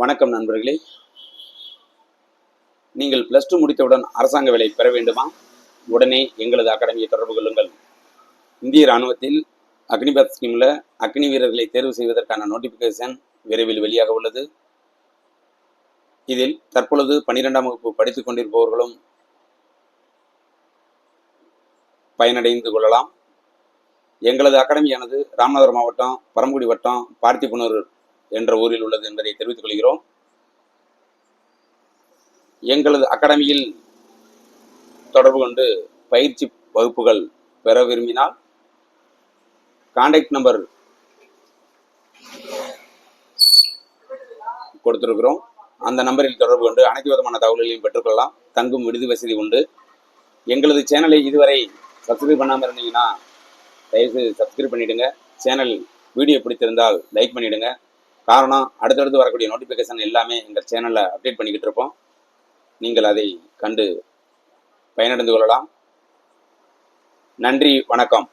வணக்கம் நண்பர்களே. நீங்கள் பிளஸ் டூ முடித்தவுடன் அரசாங்க வேலை பெற வேண்டுமா? உடனே எங்களது அகாடமியை தொடர்பு கொள்ளுங்கள். இந்திய ராணுவத்தில் அக்னிபத் ஸ்கீமில் அக்னி வீரர்களை தேர்வு செய்வதற்கான நோட்டிஃபிகேஷன் விரைவில் வெளியாக உள்ளது. இதில் தற்பொழுது பன்னிரெண்டாம் வகுப்பு படித்துக் கொண்டிருப்பவர்களும் பயனடைந்து கொள்ளலாம். எங்களது அகாடமியானது ராமநாதபுரம் மாவட்டம் பரமக்குடி வட்டம் பார்த்திபனூர் என்ற ஊரில் உள்ளது என்பதை தெரிவித்துக் கொள்கிறோம். எங்களது அகாடமியில் தொடர்பு கொண்டு பயிற்சி வகுப்புகள் பெற விரும்பினால் கான்டாக்ட் நம்பர் கொடுத்திருக்கிறோம். அந்த நம்பரில் தொடர்பு கொண்டு அனைத்து விதமான தகவல்களையும் பெற்றுக்கொள்ளலாம். தங்கும் விடுதி வசதி உண்டு. எங்களது சேனலை இதுவரை சப்ஸ்கிரைப் பண்ணாமல் இருந்தீங்கன்னா தயவுசெய்து சப்ஸ்கிரைப் பண்ணிவிடுங்க சேனல் வீடியோ பிடித்திருந்தால் லைக் பண்ணிவிடுங்க காரணம் அடுத்தடுத்து வரக்கூடிய நோட்டிஃபிகேஷன் எல்லாமே எங்கள் சேனலில் அப்டேட் பண்ணிக்கிட்டு இருப்போம். நீங்கள் அதை கண்டு பயனடைந்து கொள்ளலாம். நன்றி வணக்கம்.